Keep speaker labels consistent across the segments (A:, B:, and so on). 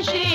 A: ஸ்ரீரங்க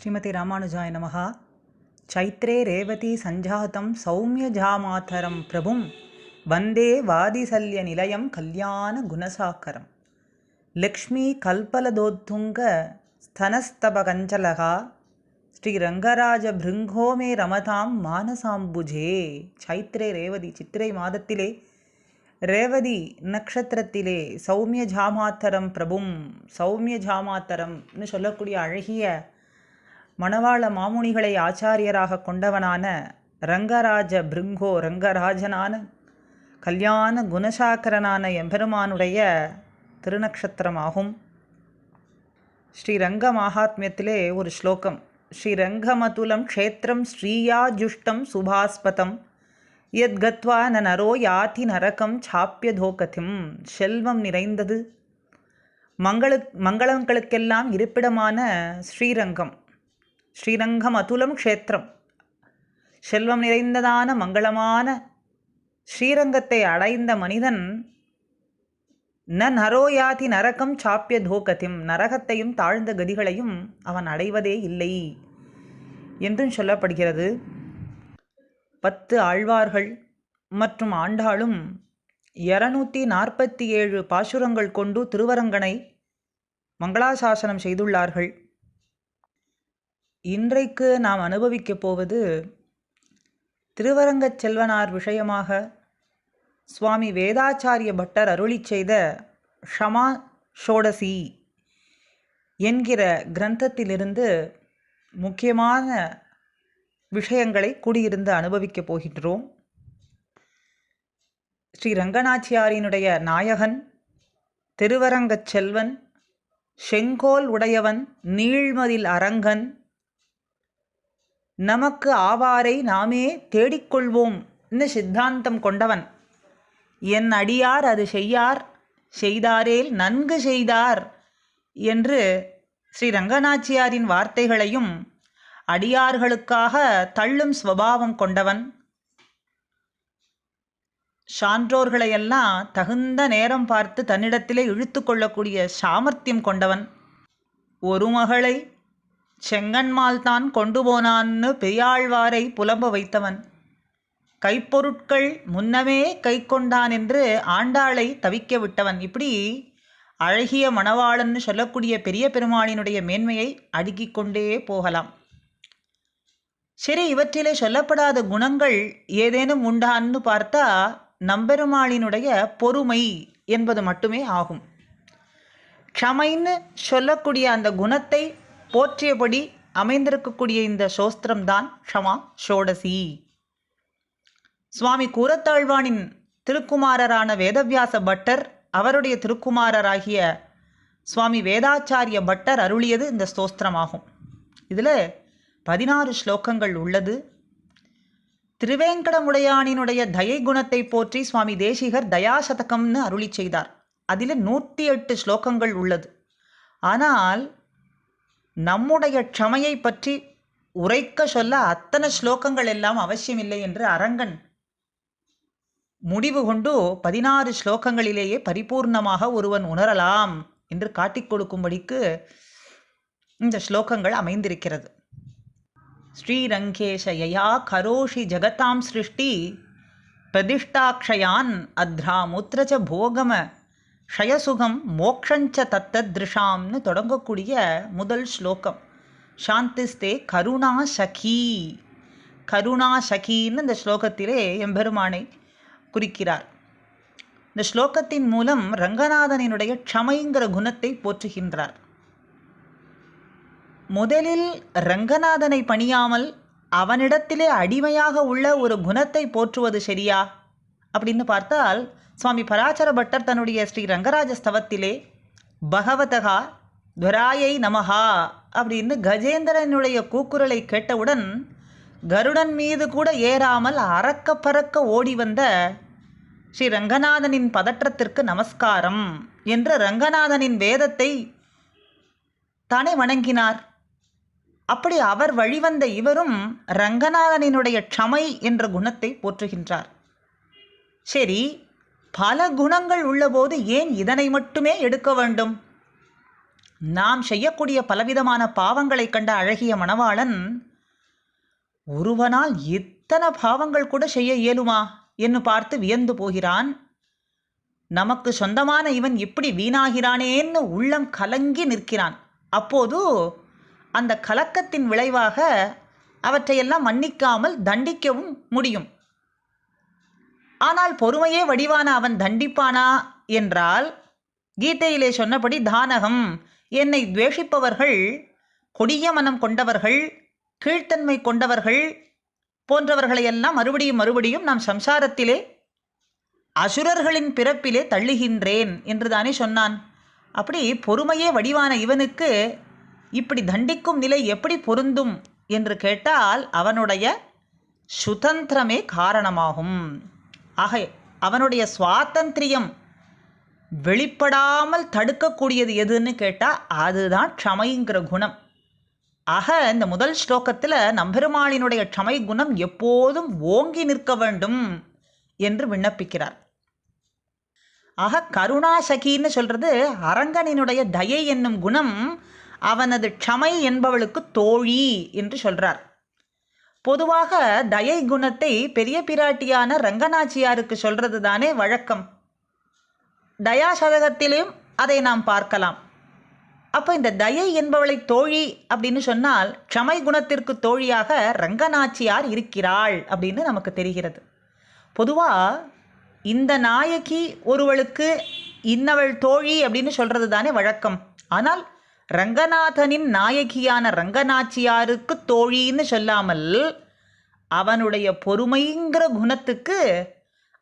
B: ஸ்ரீமதி ராமானுஜாய நமகா சைத்ரே ரேவதி சஞ்சாதம் சௌமியஜாமாதரம் பிரபும் வந்தே வாதிசல்ய நிலையம் கல்யாண குணசாக்கரம் லக்ஷ்மி கல்பலதோத்துங்க ஸ்தனஸ்தபகஞ்சலகா ஸ்ரீரங்கராஜ பிருங்கோ மே ரமதாம் மானசாம்புஜே சைத்ரே ரேவதி சித்திரை மாதத்திலே ரேவதி நட்சத்திரத்திலே சௌமிய ஜாமாத்தரம் பிரபும் சௌமிய ஜாமாத்தரம்னு சொல்லக்கூடிய அழகிய மணவாள மாமுனிகளை ஆச்சாரியராக கொண்டவனான ரங்கராஜ பிருங்கோ ரங்கராஜனான கல்யாண குணசாக்கரனான எம்பெருமானுடைய திருநக்ஷத்திரமாகும். ஸ்ரீரங்க மகாத்மியத்திலே ஒரு ஸ்லோகம். ஸ்ரீரங்கமதுலம் க்ஷேத்திரம் ஸ்ரீயாஜுஷ்டம் சுபாஸ்பதம். யத்கத்வா ந நரோ யாதி நரகம் சாப்பியதோகதிம் செல்வம் நிறைந்தது. மங்களு மங்களங்களுக்கெல்லாம் இருப்பிடமான ஸ்ரீரங்கம் ஸ்ரீரங்கம் அதுலம் க்ஷேத்திரம். செல்வம் நிறைந்ததான மங்களமான ஸ்ரீரங்கத்தை அடைந்த மனிதன் ந நரோயாதி நரகம் சாப்பிய தோக்கத்தையும் நரகத்தையும் தாழ்ந்த கதிகளையும் அவன் அடைவதே இல்லை என்றும் சொல்லப்படுகிறது. பத்து ஆழ்வார்கள் மற்றும் ஆண்டாளும் இருநூற்றி நாற்பத்தி ஏழு பாசுரங்கள் கொண்டு திருவரங்கனை மங்களாசாசனம் செய்துள்ளார்கள். இன்றைக்கு நாம் அனுபவிக்கப் போவது திருவரங்கச் செல்வனார் விஷயமாக சுவாமி வேதாச்சாரிய பட்டர் அருளிச் செய்த ஷமா ஷோடசி என்கிற கிரந்தத்திலிருந்து முக்கியமான விஷயங்களை கூடியிருந்து அனுபவிக்கப் போகின்றோம். ஸ்ரீ ரங்கநாச்சியாரினுடைய நாயகன் திருவரங்கச் செல்வன் செங்கோல் உடையவன் நீழ்மதில் அரங்கன் நமக்கு ஆவாரை நாமே தேடிக்கொள்வோம் சித்தாந்தம் கொண்டவன். என் அடியார் அது செய்யார் செய்தாரேல் நன்கு செய்தார் என்று ஸ்ரீ ரங்கநாச்சியாரின் வார்த்தைகளையும் அடியார்களுக்காக தள்ளும் ஸ்வபாவம் கொண்டவன். சான்றோர்களையெல்லாம் தகுந்த நேரம் பார்த்து தன்னிடத்திலே இழுத்து கொள்ளக்கூடிய சாமர்த்தியம் கொண்டவன். ஒரு மகளை செங்கன்மால் தான் கொண்டு போனான்னு பெரியாழ்வாரை புலம்ப வைத்தவன். கைப்பொருட்கள் முன்னமே கை கொண்டான் என்று ஆண்டாளை தவிக்க விட்டவன். இப்படி அழகிய மணவாளன்னு சொல்லக்கூடிய பெரிய பெருமாளினுடைய மேன்மையை அடுக்கிக் கொண்டே போகலாம். சரி இவற்றிலே சொல்லப்படாத குணங்கள் ஏதேனும் உண்டான்னு பார்த்தா நம்பெருமாளினுடைய பொறுமை என்பது மட்டுமே ஆகும். க்ஷமைன்னு சொல்லக்கூடிய அந்த குணத்தை போற்றியபடி அமைந்திருக்கக்கூடிய இந்த சோஸ்திரம்தான் க்ஷமா ஷோடசி. சுவாமி கூரத்தாழ்வானின் திருக்குமாரரான வேதவியாச பட்டர் அவருடைய திருக்குமாரராகிய சுவாமி வேதாச்சாரிய பட்டர் அருளியது இந்த ஸ்தோத்திரமாகும் இதில் பதினாறு ஸ்லோகங்கள் உள்ளது. திருவேங்கடமுடையானினுடைய தயை குணத்தை போற்றி சுவாமி தேசிகர் தயாசதகம்னு அருளி செய்தார். அதில் நூற்றி எட்டு ஸ்லோகங்கள் உள்ளது. ஆனால் நம்முடைய க்ஷமையை பற்றி உரைக்க சொல்ல அத்தனை ஸ்லோகங்கள் எல்லாம் அவசியமில்லை என்று அரங்கன் முடிவு கொண்டு பதினாறு ஸ்லோகங்களிலேயே பரிபூர்ணமாக ஒருவன் உணரலாம் என்று காட்டிக் கொடுக்கும்படிக்கு இந்த ஸ்லோகங்கள் அமைந்திருக்கிறது. ஸ்ரீரங்கேஷ யயா கரோஷி ஜகதாம் சிருஷ்டி பிரதிஷ்டாட்சயான் அத்ராமுத்திர போகம ஷயசுகம் மோக்ஷஞ்ச தத்தத்ருஷாம்னு தொடங்கக்கூடிய முதல் ஸ்லோகம். சாந்திஸ்தே கருணா சகி. கருணா சகின்னு இந்த ஸ்லோகத்திலே எம்பெருமானை குறிக்கிறார். இந்த ஸ்லோகத்தின் மூலம் ரங்கநாதனினுடைய க்ஷமைங்கிற குணத்தை போற்றுகின்றார். முதலில் ரங்கநாதனை பணியாமல் அவனிடத்திலே அடிமையாக உள்ள ஒரு குணத்தை போற்றுவது சரியா? அப்படின்னு பார்த்தால் சுவாமி பராசர பட்டர் தன்னுடைய ஸ்ரீ ரங்கராஜ ஸ்தவத்திலே பகவதகா துவராயை நமஹா அப்படின்னு கஜேந்திரனுடைய கூக்குரலை கேட்டவுடன் கருடன் மீது கூட ஏறாமல் அறக்க பறக்க ஓடி வந்த ஸ்ரீ ரங்கநாதனின் பதற்றத்திற்கு நமஸ்காரம் என்று ரங்கநாதனின் வேதத்தை தானே வணங்கினார். அப்படி அவர் வழிவந்த இவரும் ரங்கநாதனினுடைய க்ஷமை என்ற குணத்தை போற்றுகின்றார். சரி பல குணங்கள் உள்ளபோது ஏன் இதனை மட்டுமே எடுக்க வேண்டும்? நாம் செய்யக்கூடிய பலவிதமான பாவங்களை கண்ட அழகிய மணவாளன் ஒருவனால் இத்தனை பாவங்கள் கூட செய்ய இயலுமா? என்று பார்த்து வியந்து போகிறான். நமக்கு சொந்தமான இவன் இப்படி வீணாகிறானேன்னு உள்ளம் கலங்கி நிற்கிறான். அப்போது அந்த கலக்கத்தின் விளைவாக அவற்றையெல்லாம் மன்னிக்காமல் தண்டிக்கவும் முடியும். ஆனால் பொறுமையே வடிவான அவன் தண்டிப்பானா? என்றால் கீதையிலே சொன்னபடி தானகம் என்னை துவேஷிப்பவர்கள் கொடிய மனம் கொண்டவர்கள் கீழ்த்தன்மை கொண்டவர்கள் போன்றவர்களையெல்லாம் மறுபடியும் மறுபடியும் நாம் சம்சாரத்திலே அசுரர்களின் பிறப்பிலே தள்ளுகின்றேன் என்று தானே சொன்னான். அப்படி பொறுமையே வடிவான இவனுக்கு இப்படி தண்டிக்கும் நிலை எப்படி பொருந்தும்? என்று கேட்டால் அவனுடைய சுதந்திரமே காரணமாகும். ஆக அவனுடைய சுவாதந்திரியம் வெளிப்படாமல் தடுக்கக்கூடியது எதுன்னு கேட்டால் அதுதான் க்ஷமைங்கிற குணம். ஆக இந்த முதல் ஸ்லோகத்தில் நம்பெருமாளினுடைய க்ஷமை குணம் எப்போதும் ஓங்கி நிற்க வேண்டும் என்று விண்ணப்பிக்கிறார். ஆக கருணாசகின்னு சொல்கிறது அரங்கனினுடைய தயை என்னும் குணம் அவனது க்ஷமை என்பவளுக்கு தோழி என்று சொல்கிறார் பொதுவாக தயை குணத்தை பெரிய பிராட்டியான ரங்கநாச்சியாருக்கு சொல்றது தானே வழக்கம். தயா சதகத்திலும் அதை நாம் பார்க்கலாம். அப்போ இந்த தயை என்பவளை தோழி அப்படின்னு சொன்னால் க்ஷமை குணத்திற்கு தோழியாக ரங்கநாச்சியார் இருக்கிறாள் அப்படின்னு நமக்கு தெரிகிறது. பொதுவாக இந்த நாயகி ஒருவளுக்கு இன்னவள் தோழி அப்படின்னு சொல்கிறது தானே வழக்கம். ஆனால் ரங்கநாதனின் நாயகியான ரங்கநாச்சியாருக்கு தோழின்னு சொல்லாமல் அவனுடைய பொறுமைங்கிற குணத்துக்கு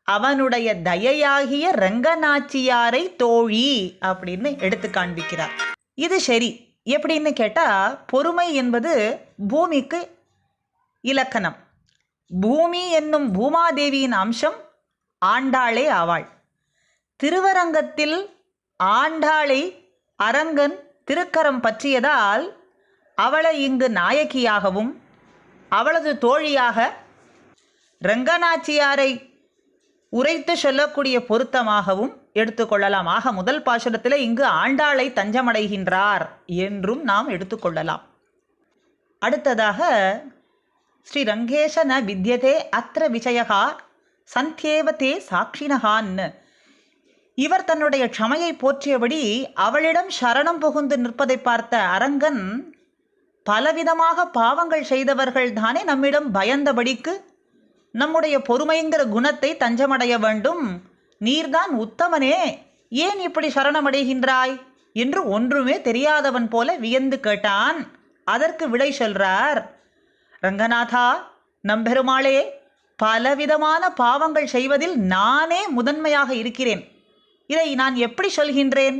B: அவனுடைய தயையாகிய ரங்கநாச்சியாரை தோழி அப்படின்னு எடுத்து காண்பிக்கிறார். இது சரி. எப்படின்னு கேட்டால் பொறுமை என்பது பூமிக்கு இலக்கணம். பூமி என்னும் பூமாதேவியின் அம்சம் ஆண்டாளே ஆவாள். திருவரங்கத்தில் ஆண்டாளை அரங்கன் திருக்கரம் பற்றியதால் அவளை இங்கு நாயகியாகவும் அவளது தோழியாக ரங்கநாச்சியாரை உரைத்து சொல்லக்கூடிய பொருத்தமாகவும் எடுத்துக்கொள்ளலாம் ஆக முதல் பாசுரத்தில் இங்கு ஆண்டாளை தஞ்சமடைகின்றார் என்றும் நாம் எடுத்துக்கொள்ளலாம் அடுத்ததாக ஸ்ரீ ரங்கேஷன வித்யதே அத்திர விஷயகா சந்தியேவதே சாட்சினகான்னு இவர் தன்னுடைய க்ஷமையை போற்றியபடி அவளிடம் சரணம் புகுந்து நிற்பதை பார்த்த அரங்கன் பலவிதமாக பாவங்கள் செய்தவர்கள் தானே நம்மிடம் பயந்தபடிக்கு நம்முடைய பொறுமைங்கிற குணத்தை தஞ்சமடைய வேண்டும். நீர்தான் உத்தமனே ஏன் இப்படி சரணமடைகின்றாய்? என்று ஒன்றுமே தெரியாதவன் போல வியந்து கேட்டான். அதற்கு விடை சொல்றார் ரங்கநாதா நம்பெருமாளே பலவிதமான பாவங்கள் செய்வதில் நானே முதன்மையாக இருக்கிறேன். இதை நான் எப்படி சொல்கின்றேன்?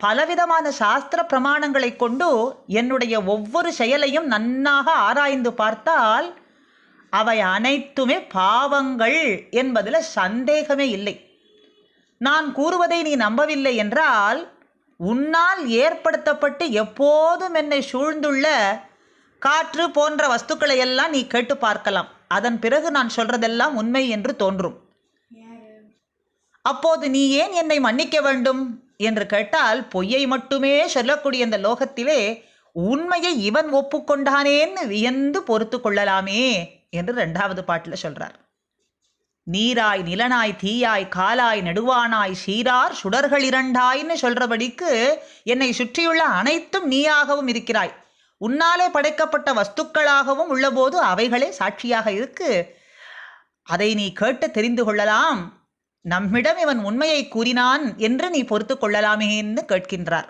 B: பலவிதமான சாஸ்திர பிரமாணங்களை கொண்டு என்னுடைய ஒவ்வொரு செயலையும் நன்னாக ஆராய்ந்து பார்த்தால் அவை அனைத்துமே பாவங்கள் என்பதில் சந்தேகமே இல்லை. நான் கூறுவதை நீ நம்பவில்லை என்றால் உன்னால் ஏற்படுத்தப்பட்டு எப்போதும் என்னை சூழ்ந்துள்ள காற்று போன்ற வஸ்துக்களை எல்லாம் நீ கேட்டு பார்க்கலாம். அதன் பிறகு நான் சொல்றதெல்லாம் உண்மை என்று தோன்றும். அப்போது நீ ஏன் என்னை மன்னிக்க வேண்டும்? என்று கேட்டால் பொய்யை மட்டுமே சொல்லக்கூடிய இந்த லோகத்திலே உண்மையை இவன் ஒப்புக்கொண்டானேன்னு வியந்து பொறுத்து கொள்ளலாமே என்று ரெண்டாவது பாட்டில் சொல்றார். நீராய் நிலனாய் தீயாய் காலாய் நெடுவானாய் சீரார் சுடர்கள் இரண்டாய்ன்னு சொல்றபடிக்கு என்னை சுற்றியுள்ள அனைத்தும் நீயாகவும் இருக்கிறாய். உன்னாலே படைக்கப்பட்ட வஸ்துக்களாகவும் உள்ளபோது அவைகளே சாட்சியாக இருக்கு. அதை நீ கேட்டு தெரிந்து கொள்ளலாம். நம்மிடம் இவன் உண்மையை கூறினான் என்று நீ பொறுத்து கொள்ளலாமேன்னு கேட்கின்றார்.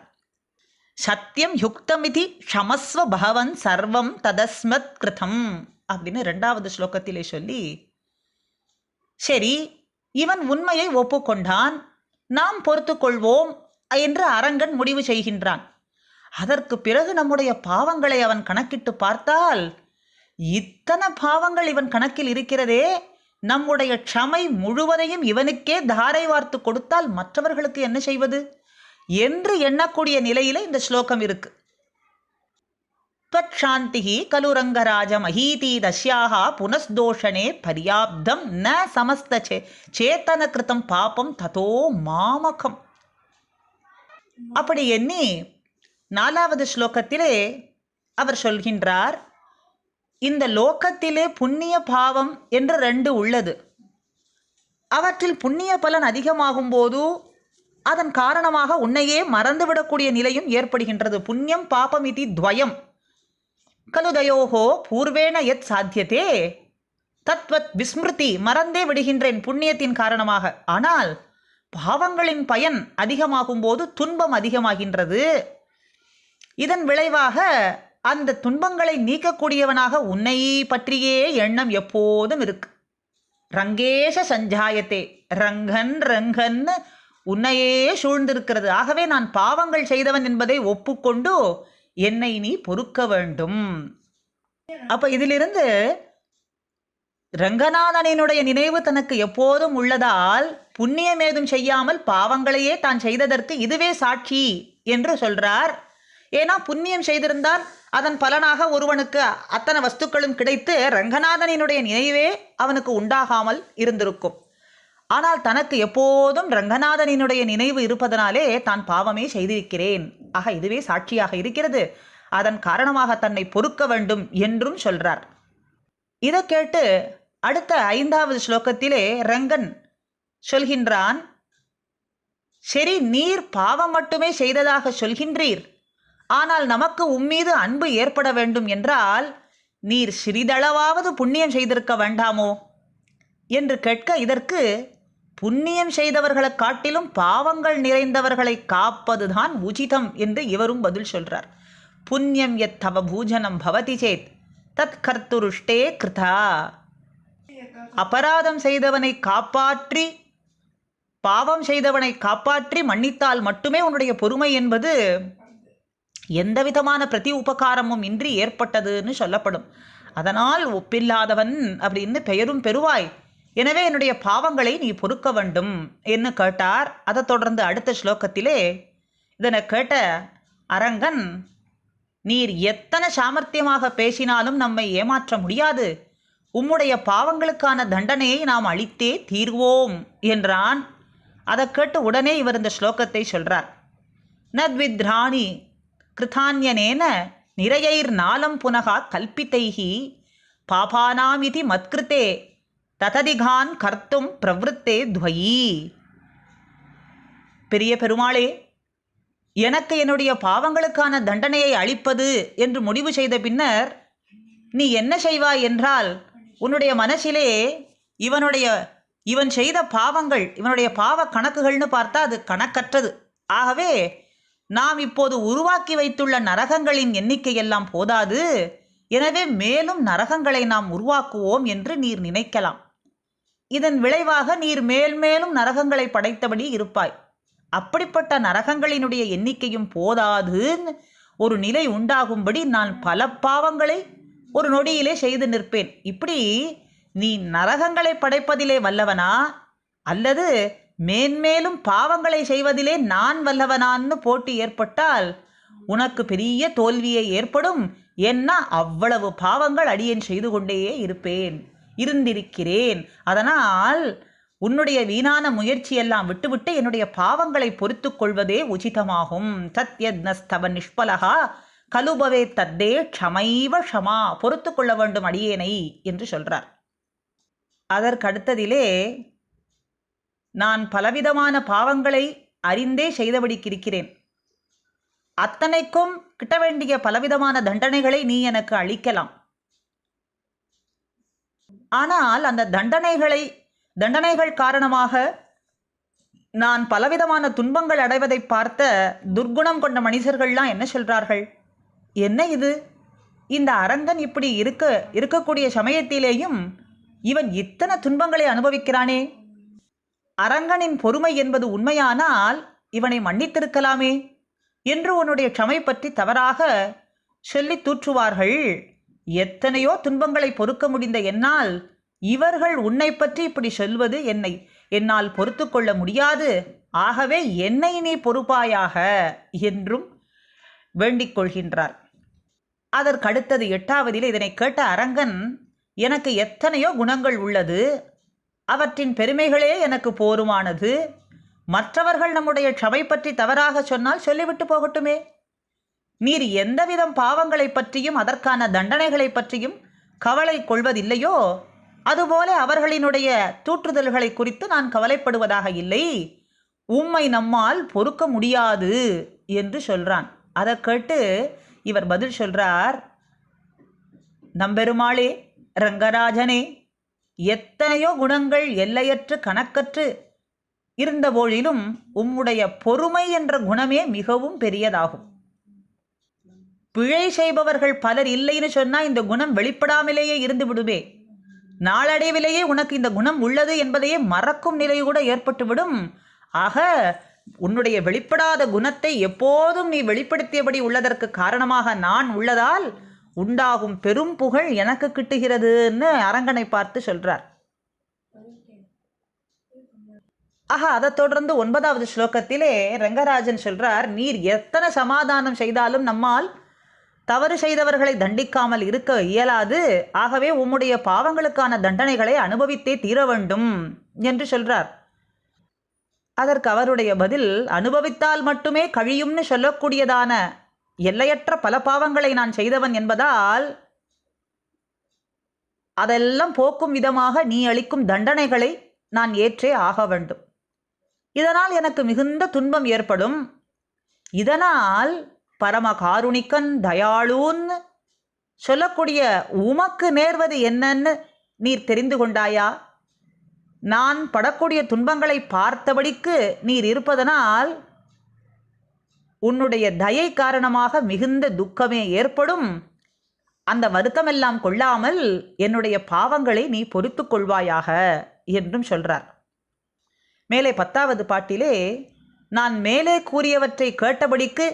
B: சத்தியம் யுக்தமிதி க்ஷமஸ்வ பகவன் சர்வம் ததஸ்மத் கிருதம் அப்படின்னு ரெண்டாவது ஸ்லோகத்திலே சொல்லி சரி இவன் உண்மையை ஒப்புக்கொண்டான். நாம் பொறுத்து கொள்வோம் என்று அரங்கன் முடிவு செய்கின்றான். அதற்கு பிறகு நம்முடைய பாவங்களை அவன் கணக்கிட்டு பார்த்தால் இத்தனை பாவங்கள் இவன் கணக்கில் இருக்கிறதே நம்முடைய க்ஷமை முழுவதையும் இவனுக்கே தாரை வார்த்து கொடுத்தால் மற்றவர்களுக்கு என்ன செய்வது என்று எண்ணக்கூடிய நிலையில இந்த ஸ்லோகம் இருக்கு त्वच्छान्तिः खलु रङ्गराजमहीति तस्याः पुनस्दोषणे पर्याब्दं न समस्तचे சேத்தனகிருத்தம் பாபம் ததோ மாமகம் அப்படி எண்ணி நாலாவது ஸ்லோகத்திலே அவர் சொல்கின்றார் இந்த லோகத்திலே புண்ணிய பாவம் என்று ரெண்டு உள்ளது. அவற்றில் புண்ணிய பலன் அதிகமாகும் போது அதன் காரணமாக உன்னையே மறந்துவிடக்கூடிய நிலையும் ஏற்படுகின்றது. புண்ணியம் பாபம் இது துவயம். கலுதயோகோ பூர்வேண எத் சாத்தியதே. தத்வத் விஸ்மிருதி மறந்தே விடுகின்றேன் புண்ணியத்தின் காரணமாக. ஆனால் பாவங்களின் பயன் அதிகமாகும் போது துன்பம் அதிகமாகின்றது. இதன் விளைவாக அந்த துன்பங்களை நீக்கக்கூடியவனாக உன்னை பற்றியே எண்ணம் எப்போதும் இருக்கு. ரங்கேஷ சஞ்சாயத்தே ரங்கன் ரங்கன்னு உன்னையே சூழ்ந்திருக்கிறது. ஆகவே நான் பாவங்கள் செய்தவன் என்பதை ஒப்புக்கொண்டு என்னை நீ பொறுக்க வேண்டும். அப்ப இதிலிருந்து ரங்கநாதனினுடைய நினைவு தனக்கு எப்போதும் உள்ளதால் புண்ணியம் ஏதும் செய்யாமல் பாவங்களையே தான் செய்ததற்கு இதுவே சாட்சி என்று சொல்றார். ஏன்னா புண்ணியம் செய்திருந்தால் அதன் பலனாக ஒருவனுக்கு அத்தனை வஸ்துக்களும் கிடைத்து ரங்கநாதனினுடைய நினைவே அவனுக்கு உண்டாகாமல் இருந்திருக்கும். ஆனால் தனக்கு எப்போதும் ரங்கநாதனினுடைய நினைவு இருப்பதனாலே தான் பாவமே செய்திருக்கிறேன். ஆக இதுவே சாட்சியாக இருக்கிறது. அதன் காரணமாக தன்னை பொறுக்க வேண்டும் என்றும் சொல்றார். இதை கேட்டு அடுத்த ஐந்தாவது ஸ்லோகத்திலே ரங்கன் சொல்கின்றான் சரி நீர் பாவம் மட்டுமே செய்ததாக சொல்கின்றீர். ஆனால் நமக்கு உம்மீது அன்பு ஏற்பட வேண்டும் என்றால் நீர் சிறிதளவாவது புண்ணியம் செய்திருக்க வேண்டாமோ? என்று கேட்க இதற்கு புண்ணியம் செய்தவர்களை காட்டிலும் பாவங்கள் நிறைந்தவர்களை காப்பதுதான் உச்சிதம் என்று இவரும் பதில் சொல்றார். புண்ணியம் எத் தவ பூஜனம் பவதி சேத் தத் கர்த்துருஷ்டே கிருதா. அபராதம் செய்தவனை காப்பாற்றி பாவம் செய்தவனை காப்பாற்றி மன்னித்தால் மட்டுமே உன்னுடைய பொறுமை என்பது எந்த விதமான பிரதி உபகாரமும் இன்றி ஏற்பட்டதுன்னு சொல்லப்படும். அதனால் ஒப்பில்லாதவன் அப்படின்னு பெயரும் பெறுவாய். எனவே என்னுடைய பாவங்களை நீ பொறுக்க வேண்டும் என்று கேட்டார். அதைத் தொடர்ந்து அடுத்த ஸ்லோகத்திலே இதனை கேட்ட அரங்கன் நீர் எத்தனை சாமர்த்தியமாக பேசினாலும் நம்மை ஏமாற்ற முடியாது. உம்முடைய பாவங்களுக்கான தண்டனையை நாம் அளித்தே தீர்வோம் என்றான். அதை கேட்டு உடனே இவர் இந்த ஸ்லோகத்தை சொல்றார். நத்வித்ராணி கிருதான்யனேன நிறையைர் நாலம் புனகா கல்பித்தைகி பாபானாமிதி மத்கிருத்தே தததிகான் கர்த்தும் பிரவருத்தே துவயி பெரிய பெருமாளே எனக்கு என்னுடைய பாவங்களுக்கான தண்டனையை அளிப்பது என்று முடிவு செய்த பின்னர் நீ என்ன செய்வாய் என்றால் உன்னுடைய மனசிலே இவனுடைய இவன் செய்த பாவங்கள் இவனுடைய பாவ கணக்குகள்னு பார்த்தா அது கணக்கற்றது. ஆகவே நாம் இப்போது உருவாக்கி வைத்துள்ள நரகங்களின் எண்ணிக்கையெல்லாம் போதாது. எனவே மேலும் நரகங்களை நாம் உருவாக்குவோம் என்று நீர் நினைக்கலாம். இதன் விளைவாக நீர் மேல் மேலும் நரகங்களை படைத்தபடி இருப்பாய். அப்படிப்பட்ட நரகங்களினுடைய எண்ணிக்கையும் போதாதுன்னு ஒரு நிலை உண்டாகும்படி நான் பல பாவங்களை ஒரு நொடியிலே செய்து நிற்பேன். இப்படி நீ நரகங்களை படைப்பதிலே வல்லவனா? அல்லது மேன்மேலும் பாவங்களை செய்வதிலே நான் வல்லவனான்னு போட்டி ஏற்பட்டால் உனக்கு பெரிய தோல்வியை ஏற்படும். என்ன அவ்வளவு பாவங்கள் அடியேன் செய்து கொண்டே இருப்பேன் இருந்திருக்கிறேன். அதனால் உன்னுடைய வீணான முயற்சியெல்லாம் விட்டுவிட்டு என்னுடைய பாவங்களை பொறுத்து கொள்வதே உச்சிதமாகும் சத்யத்னஸ்தவ நிஷ்பலகா கலுபவே தத்தே க்ஷமைவ க்ஷமா பொறுத்து கொள்ள வேண்டும் அடியேனை என்று சொல்றார். அதற்கடுத்ததிலே நான் பலவிதமான பாவங்களை அறிந்தே செய்தபடிக்கிருக்கிறேன் அத்தனைக்கும் கிட்ட வேண்டிய பலவிதமான தண்டனைகளை நீ எனக்கு அளிக்கலாம். ஆனால் அந்த தண்டனைகளை தண்டனைகள் காரணமாக நான் பலவிதமான துன்பங்கள் அடைவதை பார்த்த துர்க்குணம் கொண்ட மனிதர்கள்லாம் என்ன சொல்கிறார்கள் என்ன இது? இந்த அரங்கன் இப்படி இருக்க இருக்கக்கூடிய சமயத்திலேயும் இவன் இத்தனை துன்பங்களை அனுபவிக்கிறானே? அரங்கனின் பொறுமை என்பது உண்மையானால் இவனை மன்னித்திருக்கலாமே என்று உன்னுடைய க்ஷமை பற்றி தவறாக சொல்லி தூற்றுவார்கள். எத்தனையோ துன்பங்களை பொறுக்க முடிந்த என்னால் இவர்கள் உன்னை பற்றி இப்படி சொல்வது என்னை என்னால் பொறுத்து கொள்ள முடியாது. ஆகவே என்னை நீ பொறுப்பாயாக என்றும் வேண்டிக் கொள்கின்றார். அதற்கடுத்தது எட்டாவதில் இதனை கேட்ட அரங்கன் எனக்கு எத்தனையோ குணங்கள் உள்ளது. அவற்றின் பெருமைகளே எனக்கு போருமானது. மற்றவர்கள் நம்முடைய க்ஷமை பற்றி தவறாக சொன்னால் சொல்லிவிட்டு போகட்டுமே. நீர் எந்தவிதம் பாவங்களை பற்றியும் அதற்கான தண்டனைகளை பற்றியும் கவலை கொள்வதில்லையோ? அதுபோல அவர்களினுடைய தூற்றுதல்களை குறித்து நான் கவலைப்படுவதாக இல்லை. உம்மை நம்மால் பொறுக்க முடியாது என்று சொல்றான். அதை கேட்டு இவர் பதில் சொல்றார். நம்பெருமாளே ரங்கராஜனே எத்தனையோ குணங்கள் எல்லையற்று கணக்கற்று இருந்தபோதிலும் உம்முடைய பொறுமை என்ற குணமே மிகவும் பெரியதாகும். பிழை செய்பவர்கள் பலர் இல்லைன்னு சொன்னால் இந்த குணம் வெளிப்படாமலேயே இருந்து விடுவே நாளடைவிலேயே உனக்கு இந்த குணம் உள்ளது என்பதையே மறக்கும் நிலை கூட ஏற்பட்டுவிடும் ஆக உன்னுடைய வெளிப்படாத குணத்தை எப்போதும் நீ வெளிப்படுத்தியபடி உள்ளதற்கு காரணமாக நான் உள்ளதால் உண்டாகும் பெரும் புகழ் எனக்கு கிட்டுகிறதுன்னு அரங்கனை பார்த்து சொல்றார். ஆஹா அதை தொடர்ந்து ஒன்பதாவது ஸ்லோகத்திலே ரங்கராஜன் சொல்றார் நீர் எத்தனை சமாதானம் செய்தாலும் நம்மால் தவறு செய்தவர்களை தண்டிக்காமல் இருக்க இயலாது. ஆகவே உம்முடைய பாவங்களுக்கான தண்டனைகளை அனுபவித்தே தீர வேண்டும் என்று சொல்றார். அதற்கு அவருடைய பதில் அனுபவித்தால் மட்டுமே கழியும்னு சொல்லக்கூடியதான எல்லையற்ற பல பாவங்களை நான் செய்தவன் என்பதால் அதெல்லாம் போக்கும் விதமாக நீ அளிக்கும் தண்டனைகளை நான் ஏற்றே ஆக வேண்டும். இதனால் எனக்கு மிகுந்த துன்பம் ஏற்படும். இதனால் பரம காருணிக்கன் தயாளுன்னு சொல்லக்கூடிய உமக்கு நேர்வது என்னன்னு நீர் தெரிந்து கொண்டாயா? நான் படக்கூடிய துன்பங்களை பார்த்தபடிக்கு நீர் இருப்பதனால் உன்னுடைய தயை காரணமாக மிகுந்த துக்கமே ஏற்படும். அந்த வருத்தமெல்லாம் கொள்ளாமல் என்னுடைய பாவங்களை நீ பொறுத்து கொள்வாயாக என்றும் சொல்றார். மேலே பத்தாவது பாட்டிலே நான் மேலே கூறியவற்றை கேட்டபடிக்கு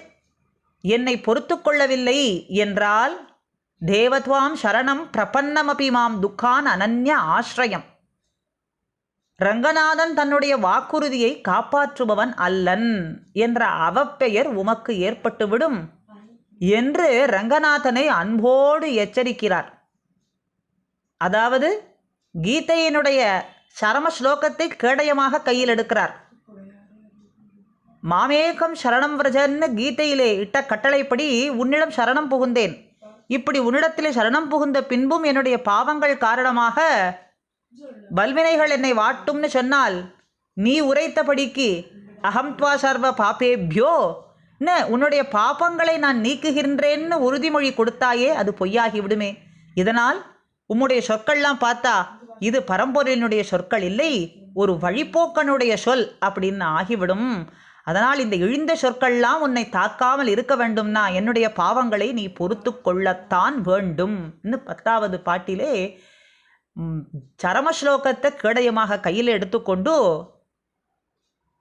B: என்னை பொறுத்து கொள்ளவில்லை என்றால் தேவத்வாம் சரணம் பிரபன்னமபி மாம் துக்கான் அனன்ய ஆசிரயம் ரங்கநாதன் தன்னுடைய வாக்குறுதியை காப்பாற்றுபவன் அல்லன் என்ற அவப்பெயர் உமக்கு ஏற்பட்டுவிடும் என்று ரங்கநாதனை அன்போடு எச்சரிக்கிறார். அதாவது கீதையினுடைய சரம ஸ்லோகத்தை கேடயமாக கையில் எடுக்கிறார். மாமேகம் சரணம் விரஜன்னு கீதையிலே இட்ட கட்டளைப்படி உன்னிடம் சரணம் புகுந்தேன். இப்படி உன்னிடத்திலே சரணம் புகுந்த பின்பும் என்னுடைய பாவங்கள் காரணமாக பல்வினைகள் என்னை வாட்டும்னு சொன்னால் நீ உரைத்தபடிக்கு அகம்த்வா சர்வ பாபேபியோ என்ன உன்னுடைய பாப்பங்களை நான் நீக்குகின்றேன்னு உறுதிமொழி கொடுத்தாயே அது பொய்யாகி விடுமே. இதனால் உம்முடைய சொற்கள்லாம் பார்த்தா இது பரம்பொருளினுடைய சொற்கள் இல்லை ஒரு வழிப்போக்கனுடைய சொல் அப்படின்னு ஆகிவிடும். அதனால் இந்த இழிந்த சொற்கள்லாம் உன்னை தாக்காமல் இருக்க வேண்டும்னா என்னுடைய பாவங்களை நீ பொறுத்து கொள்ளத்தான் வேண்டும். பத்தாவது பாட்டிலே சரம ஸ்லோகத்தை கேடயமாக கையில் எடுத்துக்கொண்டு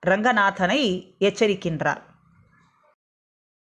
B: ரங்கநாதனை எச்சரிக்கின்றார்.